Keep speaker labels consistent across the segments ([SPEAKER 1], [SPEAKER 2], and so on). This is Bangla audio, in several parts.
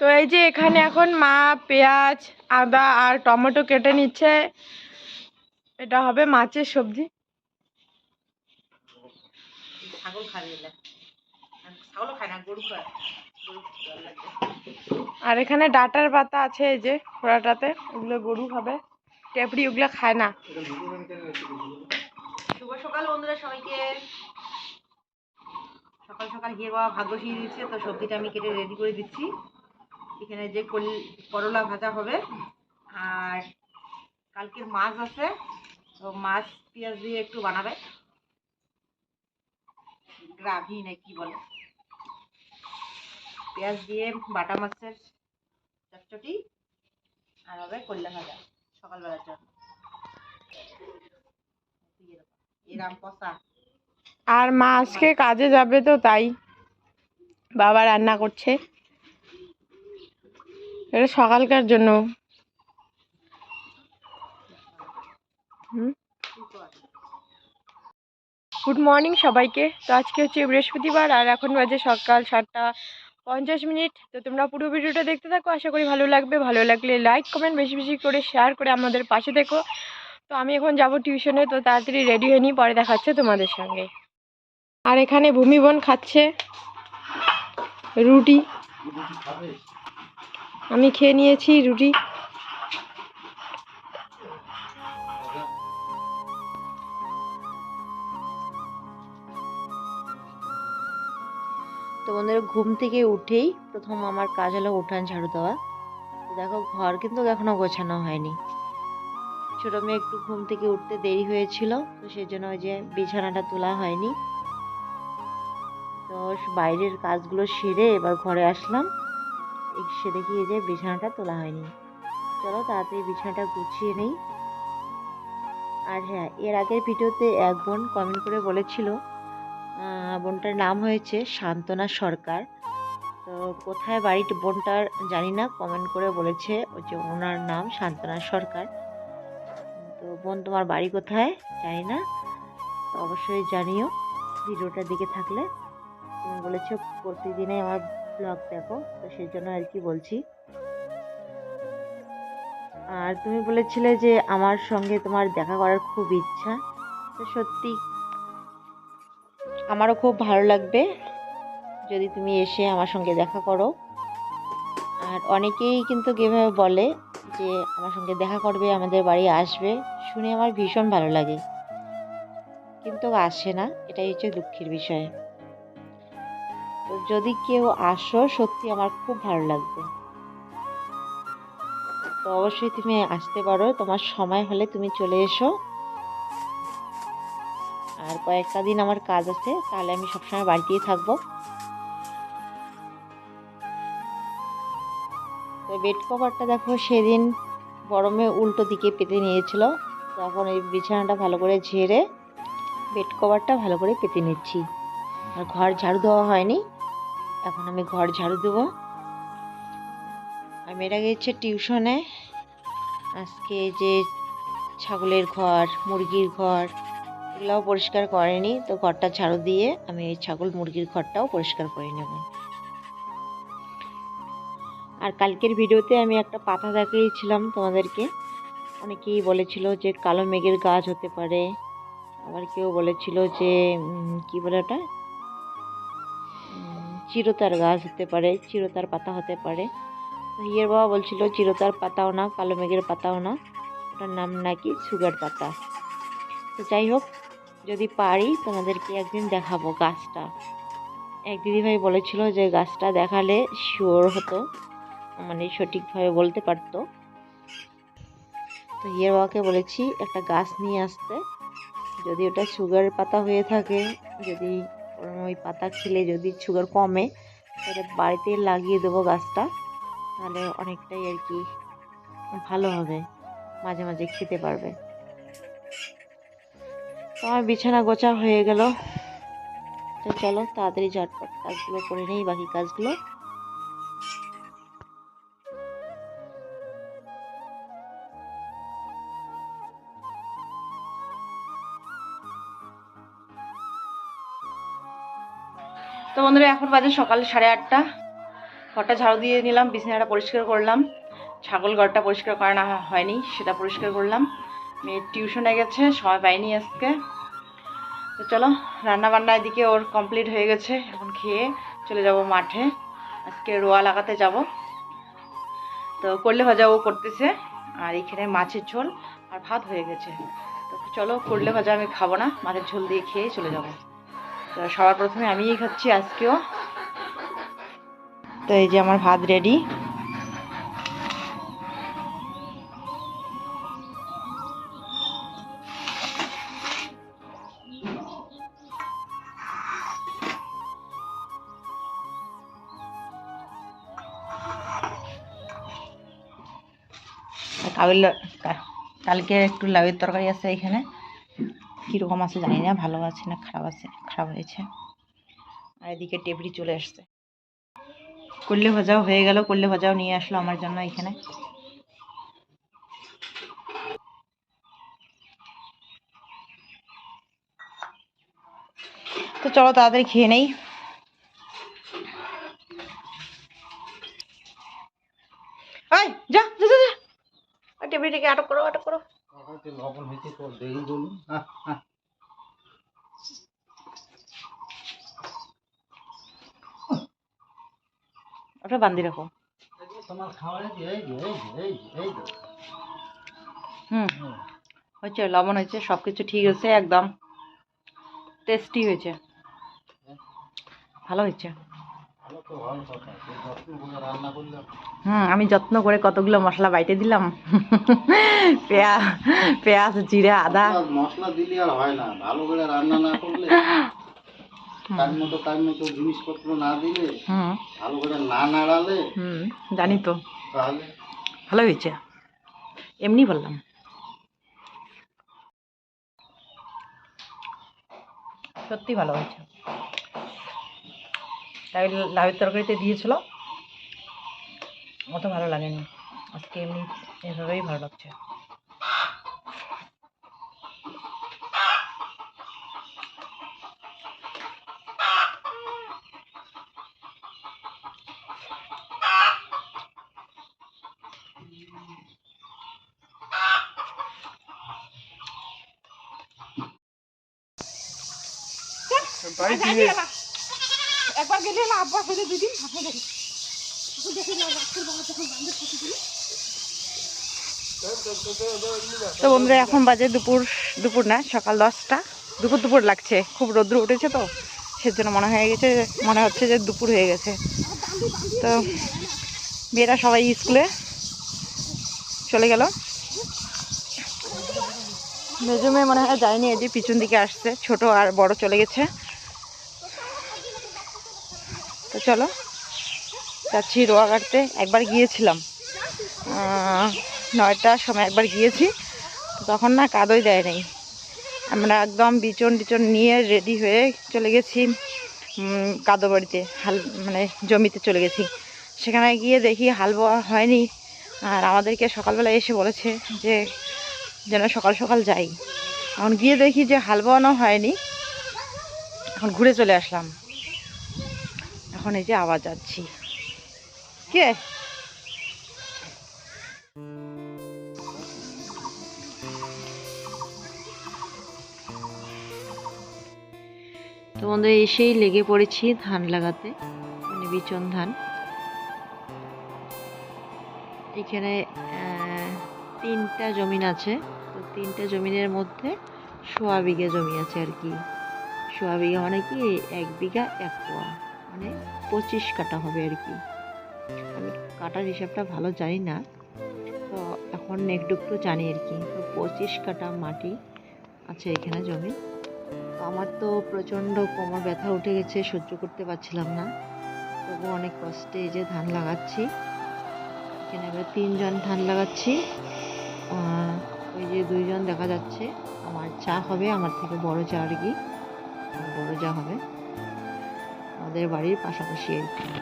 [SPEAKER 1] তো এই যে এখানে এখন মা পেঁয়াজ আদা আর টমেটো কেটে নিচ্ছে এটা হবে মাছের সবজি আর এখানে ডাটার পাতা আছে এই যে খোড়াটাতে ওগুলো গরু খাবে টেপড়ি ওগুলো খায় না
[SPEAKER 2] শুভ সকাল বন্ধুরা সবাইকে সকাল সকাল গিয়ে বাবা ভাগ্যশ্রী দিচ্ছে তো সবজিটা আমি কেটে রেডি করে দিচ্ছি এখানে যে করলা ভাজা হবে আর কালকের মাছ আছে তো মাছ পেঁয়াজ দিয়ে একটু বানাবে গ্রাভি না কি বলে পেঁয়াজ দিয়ে বাটা মাছের চটচটি আর হবে করলা ভাজা সকালবেলার জন্য
[SPEAKER 1] আর মা আজকে কাজে যাবে তো তাই বাবা রান্না করছে এটা সকালকার জন্য গুড মর্নিং সবাইকে তো আজকে হচ্ছে বৃহস্পতিবার আর এখন বাজে সকাল সাতটা পঞ্চাশ মিনিট তো তোমরা পুরো ভিডিওটা দেখতে থাকো আশা করি ভালো লাগবে ভালো লাগলে লাইক কমেন্ট বেশি বেশি করে শেয়ার করে আমাদের পাশে দেখো তো আমি এখন যাব টিউশনে তো তাড়াতাড়ি রেডি হয়ে নিই পরে দেখাচ্ছে তোমাদের সঙ্গে আর এখানে ভূমিবন খাচ্ছে রুটি আমি খেয়ে নিয়েছি রুটি তো
[SPEAKER 2] বন্ধুরা ঘুম থেকে উঠেই প্রথম আমার কাজ হলো উঠান ঝাড়ু দেওয়া দেখো ঘর কিন্তু এখনো গোছানো হয়নি ছোটো মেয়ে একটু ঘুম থেকে উঠতে দেরি হয়েছিল তো সেই জন্য ওই যে বিছানাটা তোলা হয়নি তো বাইরের কাজগুলো সেরে এবার ঘরে আসলাম সে দেখি এই যে বিছানাটা তোলা হয়নি চলো তাড়াতাড়ি বিছানাটা গুছিয়ে নেই আর হ্যাঁ এর আগের ভিডিওতে এক বোন কমেন্ট করে বলেছিল বোনটার নাম হয়েছে শান্তনা সরকার তো কোথায় বাড়ির বোনটার জানি না কমেন্ট করে বলেছে যে ওনার নাম শান্তনা সরকার তো বোন তোমার বাড়ি কোথায় জানি না অবশ্যই জানিও ভিডিওটার দিকে থাকলে তুমি বলেছো প্রতিদিনে আমার ব্লগ দেখো তো সেই জন্য আর কি বলছি আর তুমি বলেছিলে যে আমার সঙ্গে তোমার দেখা করার খুব ইচ্ছা তো সত্যি আমারও খুব ভালো লাগবে যদি তুমি এসে আমার সঙ্গে দেখা করো আর অনেকেই কিন্তু কীভাবে বলে যে আমার সঙ্গে দেখা করবে আমাদের বাড়ি আসবে শুনে আমার ভীষণ ভালো লাগে কিন্তু আসে না এটাই হচ্ছে দুঃখের বিষয় যদি কেউ আসো সত্যি আমার খুব ভালো লাগবে তো অবশ্যই তুমি আসতে পারো তোমার সময় হলে তুমি চলে এসো আর কয়েকটা দিন আমার কাজ আছে তাহলে আমি সবসময় বাড়িতেই থাকবো তো বেড কভারটা দেখো সেদিন গরমে উল্টো দিকে পেতে নিয়েছিল তখন এই বিছানাটা ভালো করে ঝেড়ে বেড কভারটা ভালো করে পেতে নিচ্ছি আর ঘর ঝাড়ু দেওয়া হয়নি এখন আমি ঘর ঝাড়ু দেবো আর মেয়েরা গেছে টিউশনে আজকে যে ছাগলের ঘর মুরগির ঘর এগুলাও পরিষ্কার করেনি তো ঘরটা ঝাড়ু দিয়ে আমি এই ছাগল মুরগির ঘরটাও পরিষ্কার করে নেব আর কালকের ভিডিওতে আমি একটা পাতা দেখিয়েছিলাম তোমাদেরকে অনেকেই বলেছিল যে কালো মেঘের গাছ হতে পারে আবার কেউ বলেছিল যে কি বলে ওটা চিরতার গাছ হতে পারে চিরতার পাতা হতে পারে ইয়ের বাবা বলছিল চিরতার পাতাও না কালো মেঘের পাতাও না ওটার নাম নাকি সুগার পাতা তো যাই হোক যদি পারি তোমাদেরকে একদিন দেখাবো গাছটা এক দিদিভাই বলেছিল যে গাছটা দেখালে শিওর হতো মানে সঠিকভাবে বলতে পারতো তো হিয়ার বাবাকে বলেছি একটা গাছ নিয়ে আসতে যদি ওটা সুগার পাতা হয়ে থাকে যদি ওই পাতা খেলে যদি সুগার কমে তাহলে বাড়িতে লাগিয়ে দেবো গাছটা তাহলে অনেকটাই আর কি ভালো হবে মাঝে মাঝে খেতে পারবে আমার বিছানা গোছা হয়ে গেল তো চলো তাড়াতাড়ি ঝটপট কাজগুলো করে নেই বাকি কাজগুলো তো বন্ধুরা এখন বাজে সকাল সাড়ে আটটা ঘরটা ঝাড়ু দিয়ে নিলাম বিছানাটা পরিষ্কার করলাম ছাগল ঘরটা পরিষ্কার করা না হয়নি সেটা পরিষ্কার করলাম মেয়ের টিউশনে গেছে সময় পাইনি আজকে তো চলো রান্নাবান্না এদিকে ওর কমপ্লিট হয়ে গেছে এখন খেয়ে চলে যাব মাঠে আজকে রোয়া লাগাতে যাব তো করলে ভাজা ও করতেছে আর এখানে মাছের ঝোল আর ভাত হয়ে গেছে তো চলো করলে ভাজা আমি খাবো না মাছের ঝোল দিয়ে খেয়ে চলে যাবো সবার প্রথমে আমিই খাচ্ছি আজকেও তো এই যে আমার ভাত রেডি কালকে একটু লাউয়ের তরকারি আছে এখানে কীরকম আছে জানি না ভালো আছে না খারাপ আছে খারাপ হয়েছে আর এদিকে টেবড়ি চলে আসছে করলে ভাজাও হয়ে গেল করলে ভাজাও নিয়ে আসলো আমার জন্য এখানে তো চলো তাড়াতাড়ি খেয়ে নেই যা যা যা টেবিলটাকে আটক করো আটক করো
[SPEAKER 1] হাতে লবণ হয়েছে তো দেরি বলুন ওটা বান্ধি রাখো তোমার খাওয়ারে এই
[SPEAKER 2] হয়েছে লবণ হয়েছে সব কিছু ঠিক আছে একদম টেস্টি হয়েছে ভালো হয়েছে হুম আমি যত্ন করে কতগুলো মশলা বাইটে দিলাম
[SPEAKER 1] পেঁয়াজ পেঁয়াজ জিরে আদা মশলা দিলে আর হয় না ভালো করে রান্না না করলে
[SPEAKER 2] জানি তো ভালো হয়েছে এমনি বললাম সত্যি ভালো হয়েছে লাউ লাউয়ের তরকারিতে দিয়েছিল অত ভালো লাগেনি আজকে এমনি এভাবেই ভালো লাগছে
[SPEAKER 1] Bye, Bye. একবার গেলে না আব্বা ফেলে দুই দিন হাতে দেখি তো বন্ধুরা এখন
[SPEAKER 2] বাজে দুপুর দুপুর না সকাল দশটা দুপুর দুপুর লাগছে খুব রোদ্র উঠেছে তো সেজন্য মনে হয়ে গেছে মনে হচ্ছে যে দুপুর হয়ে গেছে তো মেয়েরা সবাই স্কুলে চলে গেল মেজুমে মেয়ে মনে হয় যায়নি এই যে পিছন দিকে আসছে ছোট আর বড় চলে গেছে চলো যাচ্ছি রোয়া কাটতে একবার গিয়েছিলাম নয়টার সময় একবার গিয়েছি তখন না কাদোই দেয় নেই আমরা একদম বিচন টিচন নিয়ে রেডি হয়ে চলে গেছি কাদো বাড়িতে হাল মানে জমিতে চলে গেছি সেখানে গিয়ে দেখি হাল বোয়া হয়নি আর আমাদেরকে সকালবেলা এসে বলেছে যে যেন সকাল সকাল যাই এখন গিয়ে দেখি যে হাল বোয়ানো হয়নি এখন ঘুরে চলে আসলাম এখন এই যে আবার যাচ্ছি কে তো বন্ধু এসেই লেগে পড়েছি ধান লাগাতে মানে বিচন ধান এখানে তিনটা জমিন আছে তো তিনটা জমিনের মধ্যে সোয়া বিঘা জমি আছে আর কি সোয়া বিঘা মানে কি এক বিঘা এক পোয়া মানে পঁচিশ কাটা হবে আর কি আমি কাটার হিসাবটা ভালো জানি না তো এখন একটু একটু জানি আর কি তো পঁচিশ কাটা মাটি আছে এখানে জমি তো আমার তো প্রচণ্ড কোমর ব্যথা উঠে গেছে সহ্য করতে পারছিলাম না তবু অনেক কষ্টে এই যে ধান লাগাচ্ছি এখানে আমরা তিনজন ধান লাগাচ্ছি ওই যে দুইজন দেখা যাচ্ছে আমার চা হবে আমার থেকে বড় চা আর কি বড় চা হবে আমাদের বাড়ির পাশাপাশি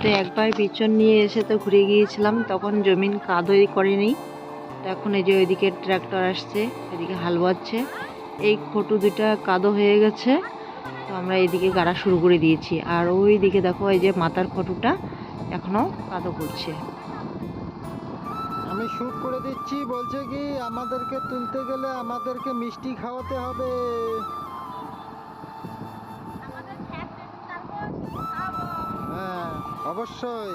[SPEAKER 2] তো একবার পিছন নিয়ে এসে তো ঘুরে গিয়েছিলাম তখন জমিন কাদই করেনি তো এখন এই যে ওইদিকে ট্র্যাক্টর আসছে এদিকে হাল এই খটু দুটা কাদো হয়ে গেছে তো আমরা এদিকে গাড়া শুরু করে দিয়েছি আর ওই দিকে দেখো এই যে মাথার খটুটা এখনও কাদো করছে
[SPEAKER 1] আমি শুট করে দিচ্ছি বলছে কি আমাদেরকে তুলতে গেলে আমাদেরকে মিষ্টি খাওয়াতে হবে অবশ্যই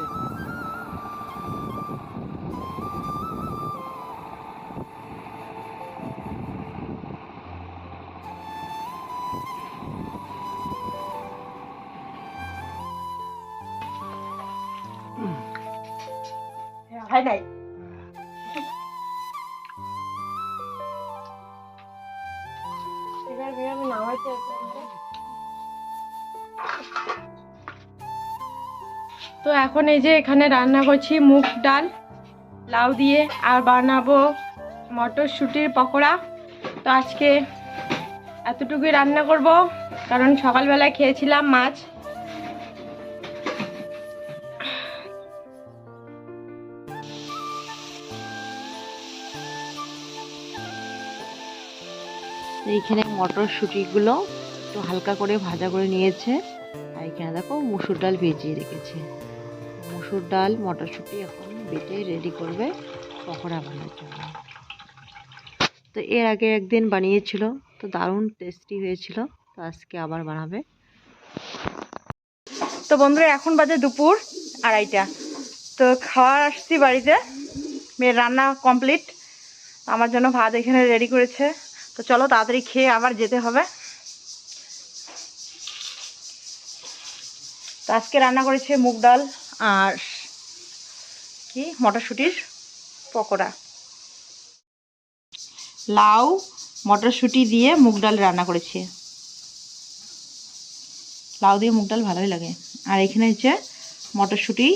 [SPEAKER 1] thế này এখন এই যে এখানে রান্না করছি মুগ ডাল লাউ দিয়ে আর বানাবো মটরশুঁটির পকোড়া তো আজকে এতটুকুই রান্না করব কারণ সকালবেলায় খেয়েছিলাম মাছ
[SPEAKER 2] এইখানে মটরশুঁটিগুলো একটু হালকা করে ভাজা করে নিয়েছে আর এখানে দেখো মুসুর ডাল ভেজিয়ে রেখেছে মসুর ডাল মটরশুঁটি এখন বেটে রেডি করবে পকোড়া বানার জন্য তো এর আগে একদিন বানিয়েছিল তো দারুণ টেস্টি হয়েছিল তো আজকে আবার বানাবে তো বন্ধুরা এখন বাজে দুপুর আড়াইটা তো খাওয়া আসছি বাড়িতে মেয়ের রান্না কমপ্লিট আমার জন্য ভাত এখানে রেডি করেছে তো চলো তাড়াতাড়ি খেয়ে আবার যেতে হবে তো আজকে রান্না করেছে মুগ ডাল আর কি মটরশুঁটির পকোড়া লাউ মটরশুঁটি দিয়ে মুগ ডাল রান্না করেছি লাউ দিয়ে মুগ ডাল ভালোই লাগে আর এখানে হচ্ছে মটরশুঁটি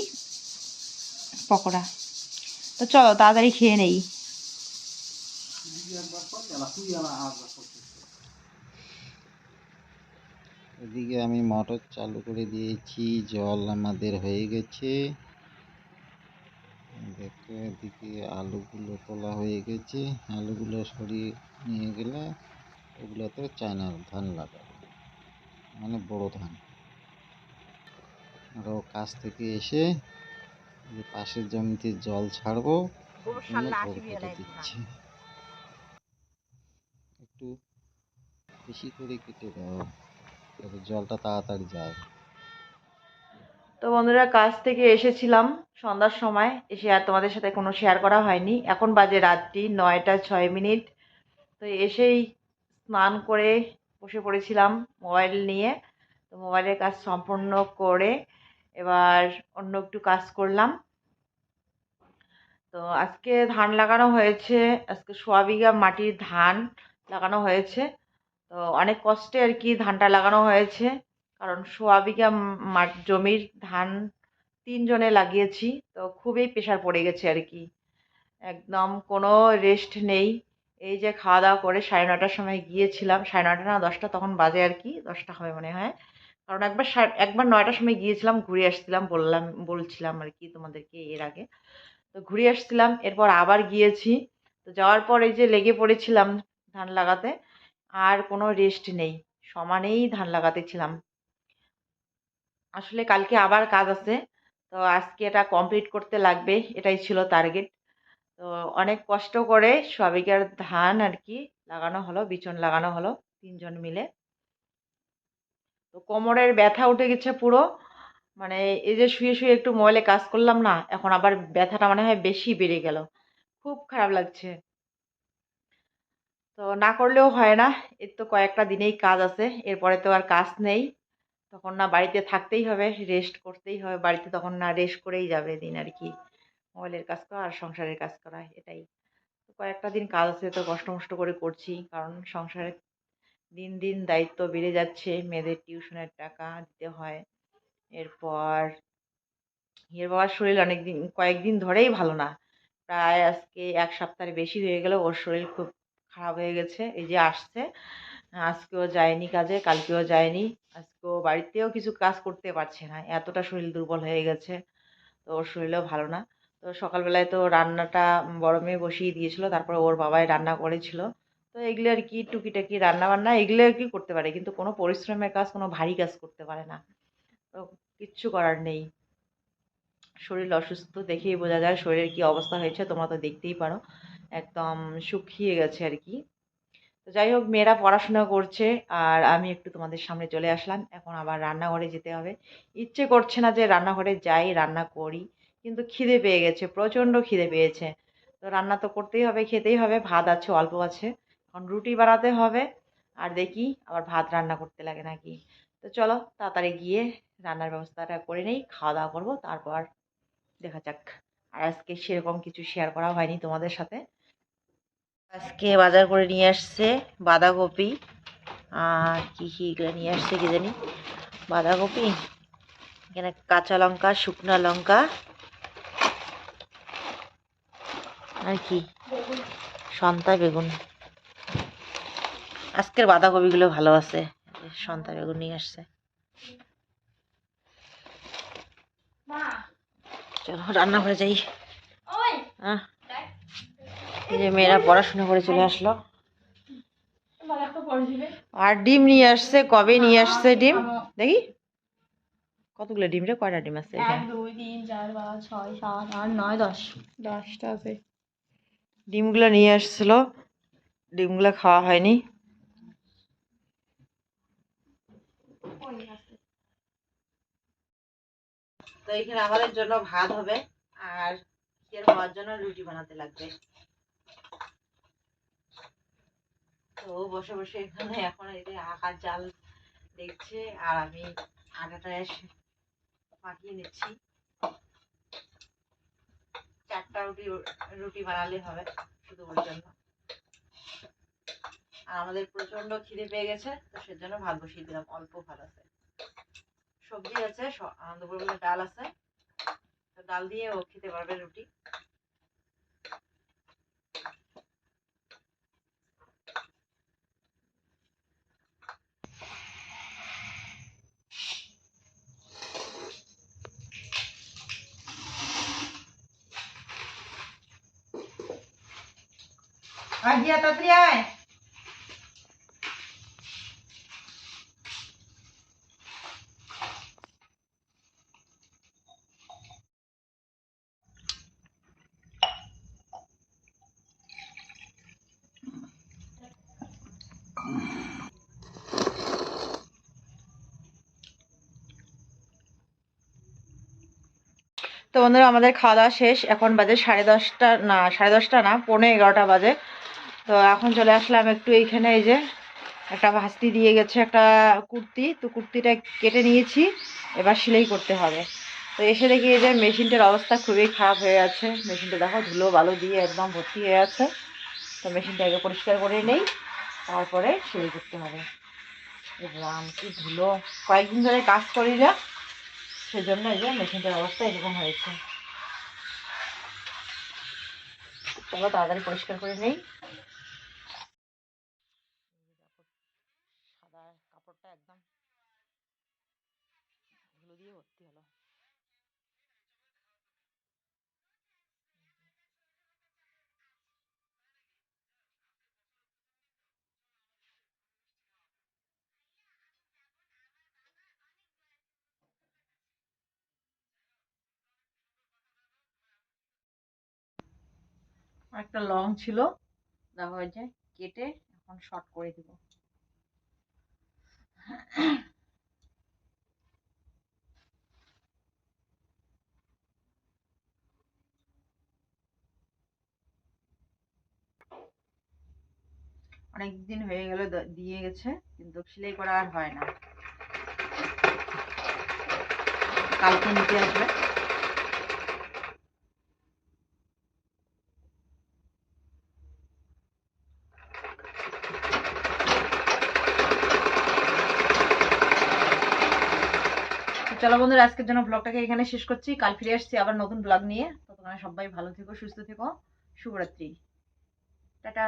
[SPEAKER 2] পকোড়া তো চলো তাড়াতাড়ি খেয়ে নেই
[SPEAKER 1] এদিকে আমি মোটর চালু করে দিয়েছি জল আমাদের হয়ে গেছে দেখো এদিকে আলুগুলো তোলা হয়ে গেছে আলুগুলো সরিয়ে নিয়ে গেলে ওগুলোতে চায়না ধান লাগাবো মানে বড় ধান আরও কাছ থেকে এসে পাশের জমিতে জল ছাড়বো দিচ্ছি একটু বেশি করে কেটে দেওয়া যাতে জলটা তাড়াতাড়ি যায়
[SPEAKER 2] তো বন্ধুরা কাজ থেকে এসেছিলাম সন্ধ্যার সময় এসে আর তোমাদের সাথে কোনো শেয়ার করা হয়নি এখন বাজে রাত্রি নয়টা ছয় মিনিট তো এসেই স্নান করে বসে পড়েছিলাম মোবাইল নিয়ে তো মোবাইলের কাজ সম্পূর্ণ করে এবার অন্য একটু কাজ করলাম তো আজকে ধান লাগানো হয়েছে আজকে সোয়া বিঘা মাটির ধান লাগানো হয়েছে তো অনেক কষ্টে আর কি ধানটা লাগানো হয়েছে কারণ সোয়া বিঘা জমির ধান তিনজনে লাগিয়েছি তো খুবই প্রেশার পড়ে গেছে আর কি একদম কোনো রেস্ট নেই এই যে খাওয়া দাওয়া করে সাড়ে নটার সময় গিয়েছিলাম সাড়ে নটা না দশটা তখন বাজে আর কি দশটা হবে মনে হয় কারণ একবার একবার নয়টার সময় গিয়েছিলাম ঘুরে আসছিলাম বললাম বলছিলাম আর কি তোমাদেরকে এর আগে তো ঘুরে আসছিলাম এরপর আবার গিয়েছি তো যাওয়ার পর এই যে লেগে পড়েছিলাম ধান লাগাতে আর কোনো রেস্ট নেই সমানেই ধান লাগাতে ছিলাম আসলে কালকে আবার কাজ আছে তো আজকে এটা কমপ্লিট করতে লাগবে এটাই ছিল টার্গেট তো অনেক কষ্ট করে সবাইকার ধান আর কি লাগানো হলো বিচন লাগানো হলো তিনজন মিলে তো কোমরের ব্যথা উঠে গেছে পুরো মানে এই যে শুয়ে শুয়ে একটু মোবাইলে কাজ করলাম না এখন আবার ব্যথাটা মনে হয় বেশি বেড়ে গেল খুব খারাপ লাগছে তো না করলেও হয় না এর তো কয়েকটা দিনেই কাজ আছে এরপরে তো আর কাজ নেই তখন না বাড়িতে থাকতেই হবে রেস্ট করতেই হবে বাড়িতে তখন না রেস্ট করেই যাবে দিন আর কি মোবাইলের কাজ করা আর সংসারের কাজ করা এটাই কয়েকটা দিন কাজ আছে তো কষ্ট মষ্ট করে করছি কারণ সংসারে দিন দিন দায়িত্ব বেড়ে যাচ্ছে মেয়েদের টিউশনের টাকা দিতে হয় এরপর এর বাবার শরীর অনেক দিন কয়েকদিন ধরেই ভালো না প্রায় আজকে এক সপ্তাহের বেশি হয়ে গেলেও ওর শরীর খুব খারাপ হয়ে গেছে এই যে আসছে আজকেও যায়নি কাজে কালকেও যায়নি আজকেও বাড়িতেও কিছু কাজ করতে পারছে না এতটা শরীর দুর্বল হয়ে গেছে তো ওর শরীরও ভালো না তো সকালবেলায় তো রান্নাটা বড় মেয়ে বসিয়ে দিয়েছিল তারপর ওর বাবাই রান্না করেছিল তো এগুলো আর কি টুকিটাকি রান্না বান্না এগুলো আর কি করতে পারে কিন্তু কোনো পরিশ্রমের কাজ কোনো ভারী কাজ করতে পারে না তো কিচ্ছু করার নেই শরীর অসুস্থ দেখেই বোঝা যায় শরীরের কি অবস্থা হয়েছে তোমরা তো দেখতেই পারো একদম শুকিয়ে গেছে আর কি তো যাই হোক মেয়েরা পড়াশোনা করছে আর আমি একটু তোমাদের সামনে চলে আসলাম এখন আবার রান্নাঘরে যেতে হবে ইচ্ছে করছে না যে রান্নাঘরে যাই রান্না করি কিন্তু খিদে পেয়ে গেছে প্রচণ্ড খিদে পেয়েছে তো রান্না তো করতেই হবে খেতেই হবে ভাত আছে অল্প আছে এখন রুটি বানাতে হবে আর দেখি আবার ভাত রান্না করতে লাগে নাকি তো চলো তাড়াতাড়ি গিয়ে রান্নার ব্যবস্থাটা করে নেই খাওয়া দাওয়া করবো তারপর দেখা যাক আর আজকে সেরকম কিছু শেয়ার করা হয়নি তোমাদের সাথে আজকে বাজার করে নিয়ে আসছে বাঁধাকপি আর কী কী এগুলো নিয়ে আসছে কি জানি বাঁধাকপি এখানে কাঁচা লঙ্কা শুকনো লঙ্কা আর কি সন্তা বেগুন আজকের বাঁধাকপিগুলো ভালো আছে সন্তা বেগুন নিয়ে আসছে চলো রান্না করে যাই হ্যাঁ
[SPEAKER 1] যে মেয়েরা পড়াশোনা করে চলে আসলো
[SPEAKER 2] আর ডিম নিয়ে আসছে কবে নিয়ে হ্যাঁ, আসছে ডিম দেখি কতগুলো ডিম রে কয়টা ডিম আছে ডিমগুলো নিয়ে আসছিল ডিমগুলো খাওয়া হয়নি তো এখানে আমাদের জন্য ভাত হবে আর খেয়ে হওয়ার জন্য রুটি বানাতে লাগবে ও বসে বসে এখানে এখন এই যে আঁকার জাল দেখছে আর আমি এসে পাকিয়ে নিচ্ছি চারটা রুটি রুটি বানালে হবে শুধু ওর জন্য আর আমাদের প্রচন্ড খিদে পেয়ে গেছে তো সেজন্য ভাত বসিয়ে দিলাম অল্প ভাত আছে সবজি আছে আনন্দপুর ডাল আছে তো ডাল দিয়ে ও খেতে পারবে রুটি আহিয়া তো বন্ধুরা আমাদের খাওয়া দাওয়া শেষ এখন বাজে সাড়ে দশটা না সাড়ে দশটা না পৌনে এগারোটা বাজে তো এখন চলে আসলাম একটু এইখানে এই যে একটা ভাস্তি দিয়ে গেছে একটা কুর্তি তো কুর্তিটা কেটে নিয়েছি এবার সেলাই করতে হবে তো এসে দেখি এই যে মেশিনটার অবস্থা খুবই খারাপ হয়ে আছে মেশিনটা দেখো ধুলো বালু দিয়ে একদম ভর্তি হয়ে আছে তো মেশিনটা আগে পরিষ্কার করে নেই তারপরে সেলাই করতে হবে এবং কি ধুলো কয়েকদিন ধরে কাজ করি না সেজন্য এই যে মেশিনটার অবস্থা এরকম হয়েছে তারপর তাড়াতাড়ি পরিষ্কার করে নেই একটা লং ছিল দেখা হয়েছে কেটে এখন শর্ট করে দিব অনেক দিন হয়ে গেল দিয়ে গেছে কিন্তু সেলাই করা আর হয় না কালকে নিতে আসবে চলো বন্ধুরা আজকের জন্য ব্লগটাকে এখানে শেষ করছি কাল ফিরে আসছি আবার নতুন ব্লগ নিয়ে ততক্ষণে সবাই ভালো থেকো সুস্থ থেকো শুভরাত্রি টাটা